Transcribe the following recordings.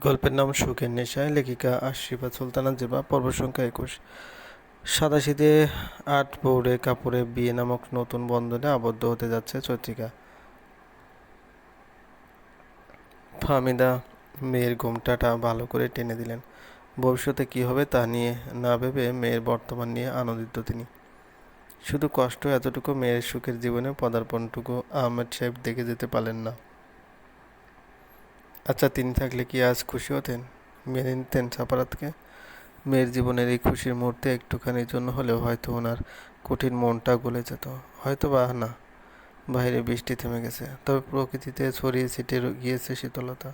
গল্পের নাম সুখের নেশায়, লেখিকা আশিফা সুলতানা জেবা পর্ব সংখ্যা একুশ। সাদাশীতে আট বৌড়ে কাপড়ে বিয়ে নামক নতুন বন্ধনে আবদ্ধ হতে যাচ্ছে চৈত্রিকা। ফাহমিদা মেয়ের ঘুমটাটা ভালো করে টেনে দিলেন। ভবিষ্যতে কি হবে তা নিয়ে না ভেবে মেয়ের বর্তমান নিয়ে আনন্দিত তিনি। শুধু কষ্ট, এতটুকু মেয়ের সুখের জীবনে পদার্পণটুকু আহমেদ সাহেব দেখে যেতে পারলেন না। আচ্ছা তিনি থাকলে কি আজ খুশি হতেন? মেনে নিতেন সাপারাতকে মেয়ের জীবনের এই খুশির মুহূর্তে একটুখানির জন্য হলেও হয়তো ওনার কঠিন মনটা গলে যেত। হয়তো বা না। বাইরে বৃষ্টি থেমে গেছে। তবে প্রকৃতিতে ছড়িয়ে ছিটে গিয়েছে শীতলতা।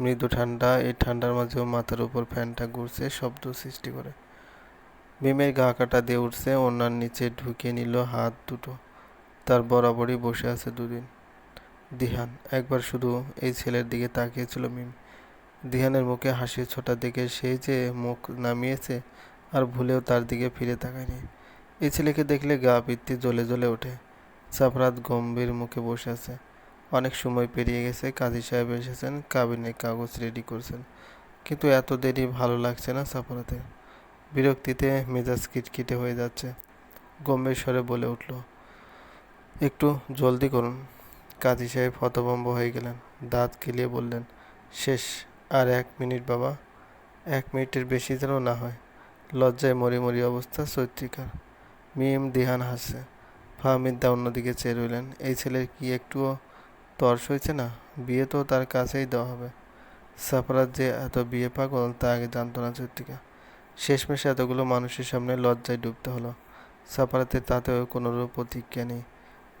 মৃদু ঠান্ডা, এই ঠান্ডার মাঝেও মাথার উপর ফ্যানটা ঘুরছে, শব্দ সৃষ্টি করে। মিমের গা কাটা দিয়ে উঠছে ওনার নিচে ঢুকিয়ে নিল হাত দুটো। তার বরাবরই বসে আছে দুদিন। দিহান একবার শুধু এই ছেলের দিকে তাকিয়েছিল মিম। দিহানের মুখে হাসির ছোটা দেখে সেই যে মুখ নামিয়েছে আর ভুলেও তার দিকে ফিরে তাকায়নি। এই ছেলেকে দেখলে গা পিত্তি জ্বলে জ্বলে ওঠে। সাফরাত গম্ভীর মুখে বসে আছে। অনেক সময় পেরিয়ে গেছে, কাজী সাহেব এসেছেন কাবিনে কাগজ রেডি করছেন। কিন্তু এত দেরি ভালো লাগছে না সাফরাতের। বিরক্তিতে মেজাজ কিটকিটে হয়ে যাচ্ছে। গম্ভীর স্বরে বলে উঠল, একটু জলদি করুন। কাজী সাহেব হতভম্ব হয়ে গেলেন। দাঁত কিলিয়ে বললেন, শেষ, আর এক মিনিট বাবা, এক মিনিটের বেশি যেন না হয়। লজ্জায় মরি মরি অবস্থা চৈত্রিকার। মিম দিহান হাসছে। ফাহমিদা অন্যদিকে চেয়ে রইলেন, এই ছেলের কি একটুও তর্স হয়েছে না? বিয়ে তো তার কাছেই দেওয়া হবে। সাফরাত যে এত বিয়ে পাগল, তা আগে জানত না চৈত্রিকা। শেষমেশ এতগুলো মানুষের সামনে লজ্জায় ডুবতে হলো। সাফারাতের তাতেও কোনোরূপ প্রতিক্রিয়া নেই।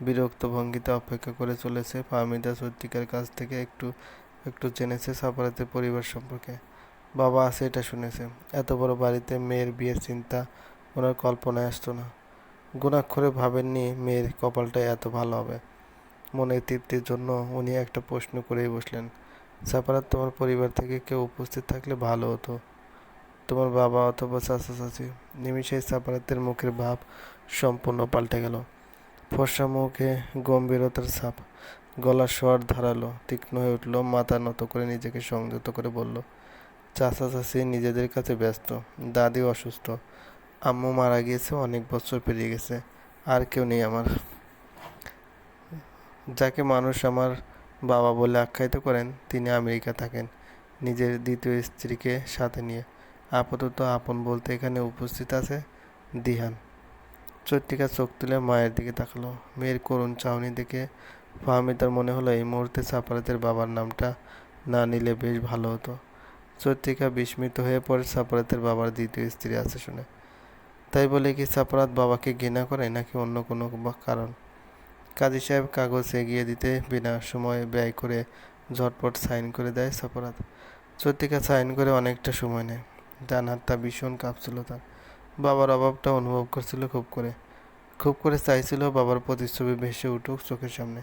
বিরক্ত ভঙ্গিতে অপেক্ষা করে চলেছে ফাহমিদা সত্যিকার কাছ থেকে একটু একটু জেনেছে সাফারাতের পরিবার সম্পর্কে। বাবা আছে এটা শুনেছে। এত বড় বাড়িতে মেয়ের বিয়ের চিন্তা ওনার কল্পনায় আসতো না। গুণাক্ষরে ভাবেননি মেয়ের কপালটা এত ভালো হবে। মনের তৃপ্তির জন্য উনি একটা প্রশ্ন করেই বসলেন। সাফারাত, তোমার পরিবার থেকে কেউ উপস্থিত থাকলে ভালো হতো। তোমার বাবা অথবা চাচা চাচি নিমিষেই সাফারাতের মুখের ভাব সম্পূর্ণ পাল্টে গেল। ফর্সা মুখে গম্ভীরতার ছাপ। গলার স্বর ধারালো, তীক্ষ্ণ হয়ে উঠল, মাথা নত করে নিজেকে সংযত করে বলল, চাচা, চাচি, নিজেদের কাছে ব্যস্ত। দাদি অসুস্থ। আম্মু মারা গিয়েছে, অনেক বছর পেরিয়ে গেছে। আর কেউ নেই আমার। যাকে মানুষ আমার বাবা বলে আখ্যায়িত করেন, তিনি আমেরিকা থাকেন, নিজের দ্বিতীয় স্ত্রীকে সাথে নিয়ে। আপাতত আপন বলতে এখানে উপস্থিত আছে দিহান। চৈত্রিকা চোখ তুলে মায়ের দিকে তাকালো। মেয়ের করুণ চাহনি দেখে ফাহমিদার মনে হলো, এই মুহূর্তে সাফারাতের বাবার নামটা না নিলে বেশ ভালো হতো। চৈত্রিকা বিস্মিত হয়ে পড়ে সাফারাতের বাবার দ্বিতীয় স্ত্রী আছে শুনে। তাই বলে কি সাফারাত বাবাকে ঘৃণা করে, নাকি অন্য কোনো কারণ? কাজী সাহেব কাগজ এগিয়ে দিতে বিনা সময় ব্যয় করে ঝটপট সাইন করে দেয় সাফারাত। চৈত্রিকা সাইন করে অনেকটা সময় নেয়। ডান হাতটা ভীষণ কাঁপছিল তার। বাবার অভাবটা অনুভব করছিল খুব করে। খুব করে চাইছিল বাবার প্রতিচ্ছবি ভেসে উঠুক চোখের সামনে।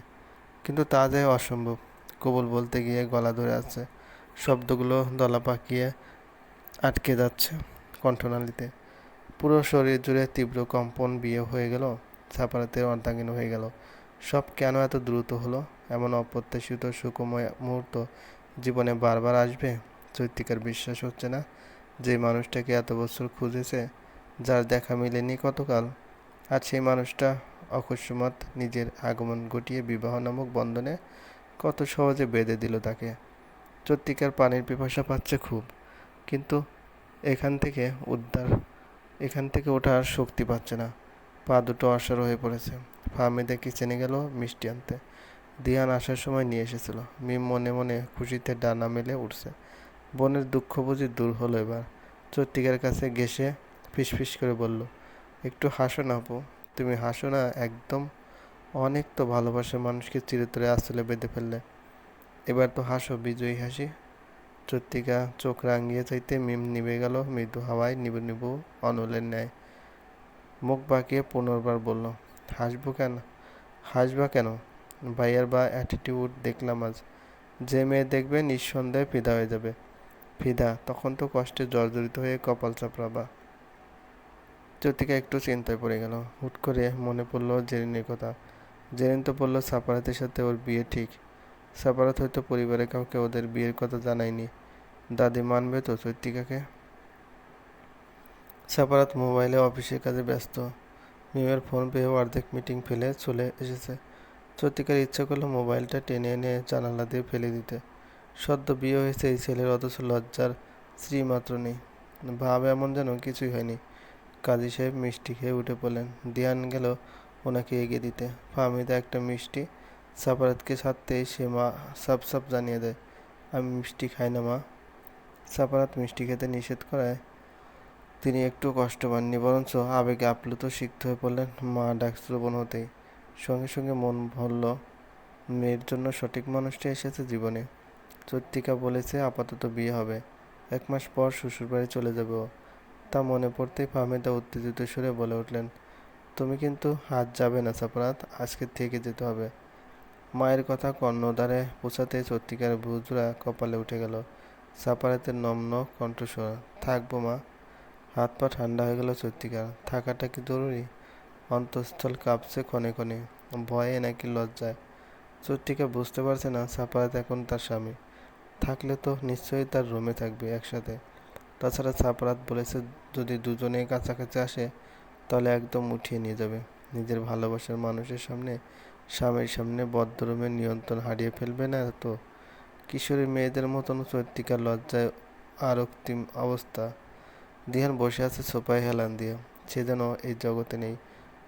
কিন্তু তা যায় অসম্ভব। কবল বলতে গিয়ে গলা ধরে আছে। শব্দগুলো দলা পাকিয়ে আটকে যাচ্ছে কণ্ঠনালীতে। পুরো শরীর জুড়ে তীব্র কম্পন বিয়ে হয়ে গেল, ছাপারাতের অর্ধাঙ্গীন হয়ে গেল। সব কেন এত দ্রুত হলো? এমন অপ্রত্যাশিত সুখময় মুহূর্ত জীবনে বারবার আসবে? চৈত্রিকার বিশ্বাস হচ্ছে না? যে মানুষটাকে এত বছর খুঁজেছে যার দেখা মেলেনি কতকাল। আর সেই মানুষটা অকস্মাৎ নিজের আগমন ঘটিয়ে বিবাহ নামক বন্ধনে কত সহজে বেঁধে দিল তাকে। চত্রিকার পানির পিপাসা পাচ্ছে খুব, কিন্তু এখান থেকে উদ্ধার, এখান থেকে ওঠার শক্তি পাচ্ছে না। পা দুটো অসার হয়ে পড়েছে। ফাহমিদা কিচেনে গেল মিষ্টি আনতে। দিয়ান আসার সময় নিয়ে এসেছিল। মিম মনে মনে খুশিতে ডানা মেলে উঠছে। বোনের দুঃখ বুঝি দূর হলো এবার। চত্রিকার কাছে ঘেসে ফিসফিস করে বলল, একটু হাসো না আপু, তুমি হাসো না, একদম অনেক তো ভালোবাসার মানুষকে চিরতরে আসলে বেঁধে ফেললে। এবার তো হাসো, বিজয়ী হাসি। চত্রিকা চোখ রাঙিয়ে চাইতে মিম নিভে গেল, মৃদু হাওয়ায় নিবু নিবু অনলের ন্যায়। মুখ বাঁকিয়ে পুনর্বার বলল, হাসবো কেন? হাসবা কেন? ভাইয়ার বা অ্যাটিটিউড দেখলাম আজ। যে মেয়ে দেখবে নিঃসন্দেহে ফিদা হয়ে যাবে। ফিদা, তখন তো কষ্টে জর্জরিত হয়ে কপাল চাপড়াবা। জ্যোতিকা একটু চিন্তায় পড়ে গেল। হুট করে মনে পড়ল জেরিনের কথা। জেরিন তো বলল, সাপারাতের সাথে ওর বিয়ে ঠিক। সাপারাত হয়তো পরিবারের কাউকে ওদের বিয়ের কথা জানায়নি। দাদি মানবে তো চৈত্রিকাকে সাপারাত মোবাইলে অফিসের কাজে ব্যস্ত। মিমের ফোন পেয়ে অর্ধেক মিটিং ফেলে চলে এসেছে। চৈত্রিকার ইচ্ছা করল মোবাইলটা টেনে এনে জানালা দিয়ে ফেলে দিতে। সদ্য বিয়ে হয়েছে এই ছেলের, অথচ লজ্জার স্ত্রী মাত্র নেই। ভাব এমন যেন কিছুই হয়নি। কাজী সাহেব মিষ্টি খেয়ে উঠে পড়লেন। দিয়ান গেল ওনাকে এগিয়ে দিতে। ফাহমিদা একটা মিষ্টি সাপারাতকে ছাড়তেই সে মা সাপ সাপ জানিয়ে দেয়, আমি মিষ্টি খাই না মা। সাপারাত মিষ্টি খেতে নিষেধ করায়। তিনি একটু কষ্ট পাননি, বরঞ্চ আবেগে আপ্লুত সিক্ত হয়ে পড়লেন মা ডাক শ্রবণ হতেই। সঙ্গে সঙ্গে মন ভরল, মেয়ের জন্য সঠিক মানুষটি এসেছে জীবনে। চৈত্রিকা বলেছে আপাতত বিয়ে হবে। এক মাস পর শ্বশুরবাড়ি চলে যাবে ও। তা মনে পড়তেই ফাহমিদা উত্তেজিত সুরে বলে উঠলেন, তুমি কিন্তু হাত যাবে না সাপরাত আজকে থেকে যেতে হবে। মায়ের কথা কর্ণধারে পৌঁছাতে সত্যিকার ভুজরা কপালে উঠে গেল। সাপারাতের নম্ন কণ্ঠস্বর থাকব মা হাত পা ঠান্ডা হয়ে গেল সত্যিকার, থাকাটা কি জরুরি? অন্তঃস্থল কাঁপছে ক্ষণে ক্ষণে, ভয়ে নাকি লজ্জায়। চত্রিকা বুঝতে পারছে না সাপারাত এখন তার স্বামী, থাকলে তো নিশ্চয়ই তার রুমে থাকবে একসাথে। তাছাড়া সাপারাত বলেছে, যদি দুজনে কাছাকাছি আসে, তাহলে একদম উঠিয়ে নিয়ে যাবে। নিজের ভালোবাসার মানুষের সামনে, স্বামীর সামনে বদ্ধরুমের নিয়ন্ত্রণ হারিয়ে ফেলবে না তো? কিশোরী মেয়েদের মতন সত্যিকার লজ্জায় আরক্তিম অবস্থা। দিহান বসে আছে সোফায় হেলান দিয়ে। সে যেন এই জগতে নেই।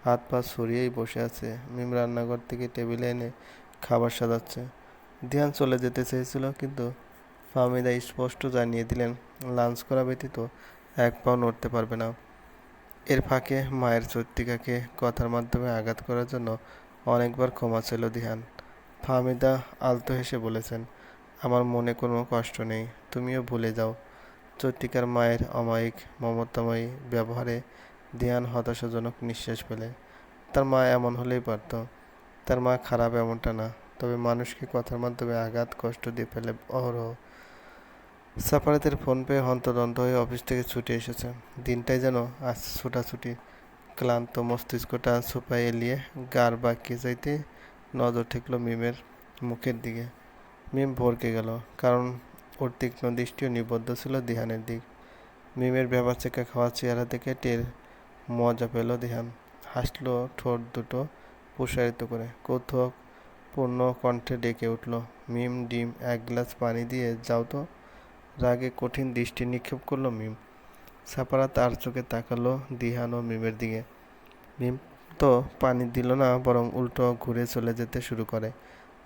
হাত পা সরিয়েই বসে আছে। মিম রান্নাঘর থেকে টেবিলে এনে খাবার সাজাচ্ছে। ধ্যান চলে যেতে চেয়েছিল, কিন্তু ফাহমিদা স্পষ্ট জানিয়ে দিলেন লাঞ্চ করা ব্যতীত এক পাও নড়তে পারবে না। এর ফাঁকে মায়ের চৈত্রিকাকে কথার মাধ্যমে আঘাত করার জন্য অনেকবার ক্ষমা ছিল ধ্যান ফাহমিদা আলতো হেসে বলেছেন, আমার মনে কোনো কষ্ট নেই, তুমিও ভুলে যাও। চৈত্রিকার মায়ের অমায়িক, মমতাময়ী ব্যবহারে ধ্যান হতাশাজনক নিঃশ্বাস ফেলে। তার মা এমন হলেই পারত, তার মা খারাপ এমনটা না, তবে মানুষকে কথার মাধ্যমে আঘাত, কষ্ট দিয়ে ফেলে অহরহ। সাফারাতের ফোন পেয়ে হন্তদন্ত হয়ে অফিস থেকে ছুটে এসেছে। দিনটাই যেন আজ ছুটাছুটি, ক্লান্ত মস্তিষ্কটা সোফায় এলিয়ে গার বাঁকিয়ে যাইতে নজর ঠেকলো মিমের মুখের দিকে। মিম ভরকে গেল, কারণ ওর তীক্ষ্ণ দৃষ্টিও নিবদ্ধ ছিল দিহানের দিক। মিমের ব্যাপার চেকা খাওয়া চেহারা থেকে টের মজা পেল দিহান। হাসলো ঠোঁট দুটো প্রসারিত করে কৌতুক পূর্ণ কণ্ঠে ডেকে উঠল, মিম, ডিম, এক গ্লাস পানি দিয়ে যাও তো। রাগে কঠিন দৃষ্টি নিক্ষেপ করল মিম। সাপারা তার চোখে তাকালো দিহান ও মিমের দিকে। মিম তো পানি দিল না, বরং উল্টো ঘুরে চলে যেতে শুরু করে।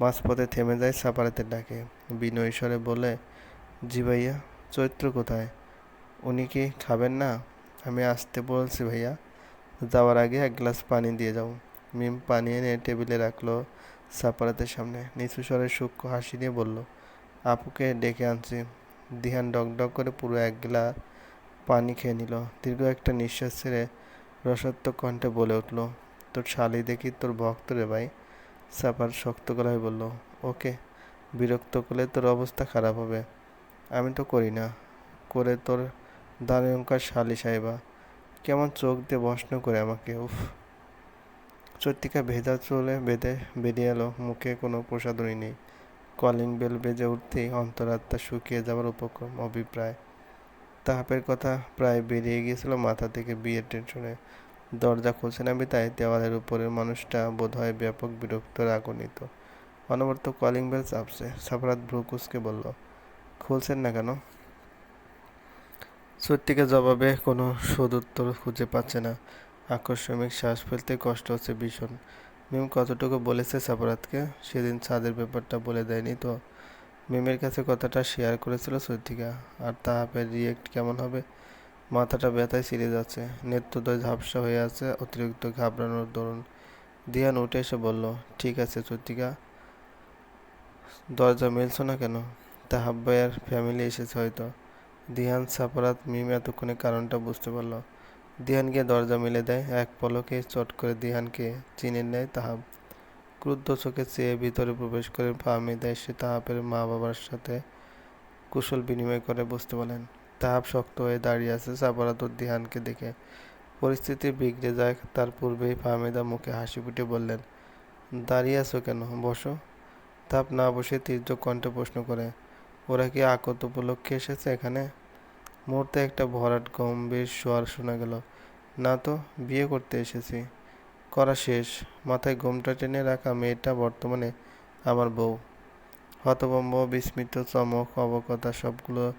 মাঝপথে থেমে যায় সাপারাতের ডাকে। বিনয় স্বরে বলে, জি ভাইয়া, চৈত্র কোথায়? উনি কি খাবেন না? আমি আসতে বলছি ভাইয়া। যাওয়ার আগে এক গ্লাস পানি দিয়ে যাও। মিম পানি এনে টেবিলে রাখল সাপারাতের সামনে। নিচু স্বরে সূক্ষ্ম হাসি দিয়ে বলল, আপুকে ডেকে আনছি। দিহান ডক ডক করে পুরো এক গ্লাস পানি খেয়ে নিল। দীর্ঘ একটা নিঃশ্বাস ছেড়ে রসাত্মক কণ্ঠে বলে উঠল, তোর শালি দেখি তোর ভক্ত রে ভাই। সাপার শক্ত গলায় বলল, ওকে, বিরক্ত করলে তোর অবস্থা খারাপ হবে। আমি তো করি না। করে তোর দানয়ঙ্কার শালি সাহেবা, কেমন চোখ দিয়ে বসন করে আমাকে, উফ। চৈত্রিকা ভেজা চলে বেঁধে বেরিয়ে এলো, মুখে কোনো প্রসাদনী নেই। কলিং বেল বেজে উঠতেই অন্তরাত্মা শুকিয়ে যাওয়ার উপক্রম অভিপ্রায়। তাহাপের কথা প্রায় বেরিয়ে গিয়েছিল মাথা থেকে বিয়ের টেনশনে। দরজা খুলছে না বিতায় দেওয়ালের উপরের মানুষটা বোধহয় ব্যাপক বিরক্ত রাগনিত অনবরত কলিং বেল চাপছে। সাফরাত ভ্রুকুসকে বলল, খুলছেন না কেন? সত্যিকে জবাবে কোনো সদুত্তর খুঁজে পাচ্ছে না। আকস্মিক শ্বাস ফেলতে কষ্ট হচ্ছে ভীষণ। মিম কতটুকু বলেছে সাফরাতকে সেদিন ছাদের ব্যাপারটা বলে দেয়নি তো। মিমের কাছে কথাটা শেয়ার করেছিল সত্যিকা। আর তাহাপের রিয়েক্ট কেমন হবে? মাথাটা ব্যথায় ছিঁড়ে যাচ্ছে। নেত্রদয় ঝাপসা হয়ে আছে, অতিরিক্ত ঘাবড়ানোর দরুন। দিয়ান উঠে এসে বলল, ঠিক আছে চত্রিকা দরজা মিলছ না কেন? তাহাব ভাইয়ার ফ্যামিলি এসেছে হয়তো। দিহান সাপরাত মিম এতক্ষণে কারণটা বুঝতে পারল। দিহান গিয়ে দরজা মিলে দেয়। এক পলকে চট করে দিহানকে চিনে নেয় তাহাব। ক্রুদ্ধ চোখে চেয়ে ভিতরে প্রবেশ করে ফাহমিদা এসে তাহাবের মা বাবার সাথে কুশল বিনিময় করে বুঝতে বলেন, তাহাব শক্ত হয়ে দাঁড়িয়ে আছে সাপারাত দিহানকে দেখে। পরিস্থিতি বিগড়ে যায়। তার পূর্বেই ফাহমিদা মুখে হাসি ফুটে বললেন, দাঁড়িয়ে আছো কেন? বসো। তাপ না বসে তীর্য কণ্ঠে প্রশ্ন করে, ওরা কি আকত উপলক্ষে এসেছে এখানে? মুহূর্তে একটা ভরাট গম্ভীর স্বর শোনা গেল। না তো, বিয়ে করতে এসেছি। করা শেষ। মাথায় ঘোমটা টেনে রাখা মেয়েটা বর্তমানে আমার বউ। হতভম্ব, বিস্মিত, চমক অবকতা সবগুলো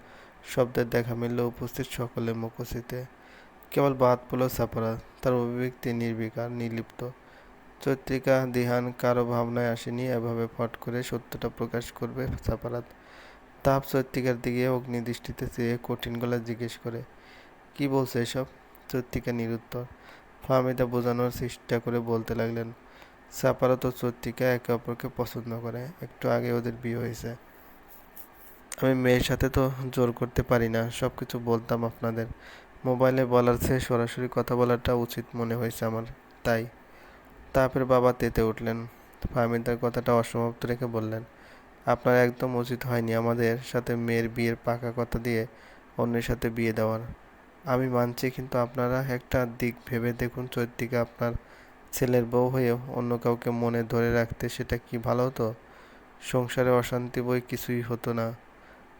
শব্দের দেখা মিলল উপস্থিত সকলের মুখোশিতে কেবল বাদ পড়ল সাপরা তার অভিব্যক্তি নির্বিকার, নির্লিপ্ত। চৈত্রিকা, দিহান কারও ভাবনায় আসেনি, এভাবে ফট করে সত্যটা প্রকাশ করবে সাপারাত তাপ চৈত্রিকার দিকে অগ্নিদৃষ্টিতে চেয়ে কঠিন গলা জিজ্ঞেস করে, কি বলছে এসব? চৈত্রিকা নিরুত্তর। ফাহমিদা বোঝানোর চেষ্টা করে বলতে লাগলেন সাপারাত ও চৈত্রিকা একে অপরকে পছন্দ করে, একটু আগে ওদের বিয়ে হয়েছে। আমি মেয়ের সাথে তো জোর করতে পারি না সব কিছু বলতাম আপনাদের। মোবাইলে বলার চেয়ে সরাসরি কথা বলাটা উচিত মনে হয়েছে আমার, তাই। তাপের বাবা তেতে উঠলেন। ফাহমিদার কথাটা অসমাপ্ত রেখে বললেন আপনার একদম উচিত হয়নি আমাদের সাথে মেয়ের বিয়ের পাকা কথা দিয়ে অন্যের সাথে বিয়ে দেওয়ার। আমি মানছি কিন্তু আপনারা একটা দিক ভেবে দেখুন চৈত্রিকা আপনার ছেলের বউ হয়েও অন্য কাউকে মনে ধরে রাখতে সেটা কি ভালো হতো? সংসারে অশান্তি বই কিছুই হতো না।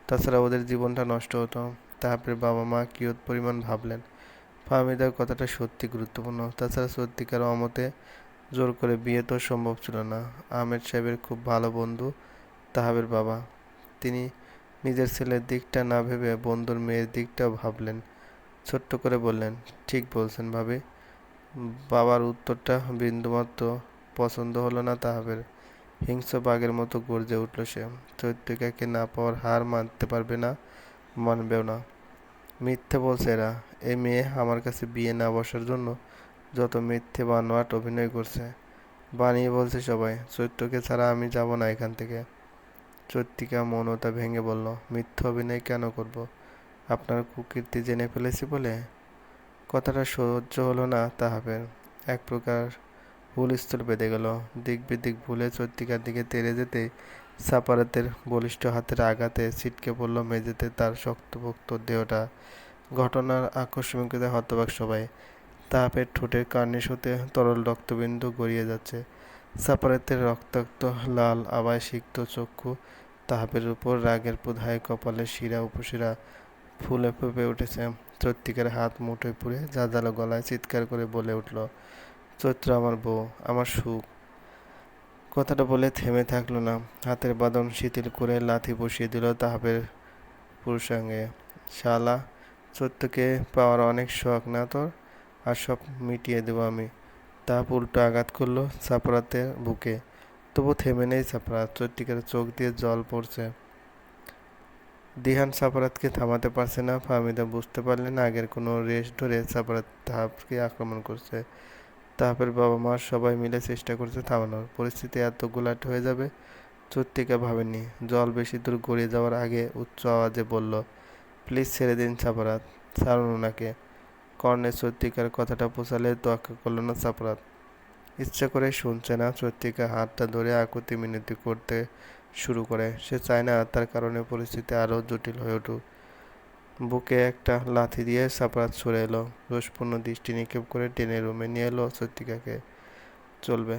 তাছাড়া ওদের জীবনটা নষ্ট হতো। তারপরে বাবা মা কিয়ত পরিমাণ ভাবলেন? ফাহমিদার কথাটা সত্যি গুরুত্বপূর্ণ। তাছাড়া সত্যিকার অমতে জোর করে বিয়ে তো সম্ভব ছিল না। আহমেদ সাহেবের খুব ভালো বন্ধু। তাহাবের বাবা। তিনি নিজের ছেলের দিকটা না ভেবে বন্ধুর মেয়ের দিকটা ভাবলেন। ছোট্ট করে বললেন, ঠিক বলছেন ভাবি। বাবার উত্তরটা বিন্দুমাত্র পছন্দ হলো না তাহাবের। হিংস্র বাঘের মতো গর্জে উঠল সে। চৈত্রিকাকে না পাওয়ার হার মানতে পারবে না, মানবেও না। মিথ্যে বলছে এরা। এই মেয়ে আমার কাছে বিয়ে না বসার জন্য যত মিথ্যে বানোয়াট অভিনয় করছে। বানিয়ে বলছে সবাই, চৈত্রকে ছাড়া আমি যাব না এখান থেকে। চৈত্রিকা মনতা ভেঙে বলল, মিথ্যে অভিনয় কেন করব? আপনার কুকীর্তি জেনে ফেলেছি বলে? কথাটা সহ্য হলো না তাহাবের। এক প্রকার হুলস্থুল বেঁধে গেল। দিক বিদিক ভুলে চৈত্রিকার দিকে তেড়ে যেতে সাপারাতের বলিষ্ঠ হাতের আঘাতে ছিটকে পড়ল মেঝেতে তার শক্তপোক্ত দেহটা। ঘটনার আকস্মিকতায় হতবাক সবাই। তাপের ঠোঁটের কার্নিশ হতে তরল রক্তবিন্দু গড়িয়ে যাচ্ছে। সাপারাতের রক্তাক্ত লাল আবায় সিক্ত চক্ষু, তাহাবের উপর রাগের পুধায় কপালের শিরা উপশিরা ফুলে ফুপে উঠেছে। চৈত্রিকার হাত মুঠোয় পুড়ে জাজালো গলায় চিৎকার করে বলে উঠল, চৈত্র আমার বউ, আমার সুখ। কথাটা বলে থেমে থাকল না। হাতের বাঁধন শিথিল করে লাথি বসিয়ে দিল তাহাবের পুরুষাঙ্গে শালা, চৈত্রকে পাওয়ার অনেক শখ না তোর? আর সব মিটিয়ে দেবো আমি। তা উল্টো আঘাত করল চাপড়াতে বুকে। তবু থেমে নেই চাপড়াত চৈত্রিকার চোখ দিয়ে জল পড়ছে। দিহান সাপারাতকে থামাতে পারছে না, ফাহমিদা বুঝতে পারলেন আগের কোনো রেস ধরে সাপারাত তাহাবকে আক্রমণ করছে। তাহাবের বাবা মা সবাই মিলে চেষ্টা করছে থামানোর। পরিস্থিতি এত গোলাট হয়ে যাবে, চৈত্রিকা ভাবেনি জল বেশি দূর গড়িয়ে যাওয়ার আগে উচ্চ আওয়াজে বলল, প্লিজ ছেড়ে দিন সাপারাত ছাড়ুন ওনাকে। কর্ণে সত্যিকার কথাটা পোষালে তোয়াক্কা করল না সাপরাত ইচ্ছা করে শুনছে না সত্যিকার হাতটা ধরে আকুতি মিনতি করতে শুরু করে। সে চায় না তার কারণে পরিস্থিতি আরও জটিল হয়ে উঠুক। বুকে একটা লাথি দিয়ে সাপরাত সরে এলো। রোষপূর্ণ দৃষ্টি নিক্ষেপ করে টেনে রুমে নিয়ে এলো সত্যিকাকে। চলবে।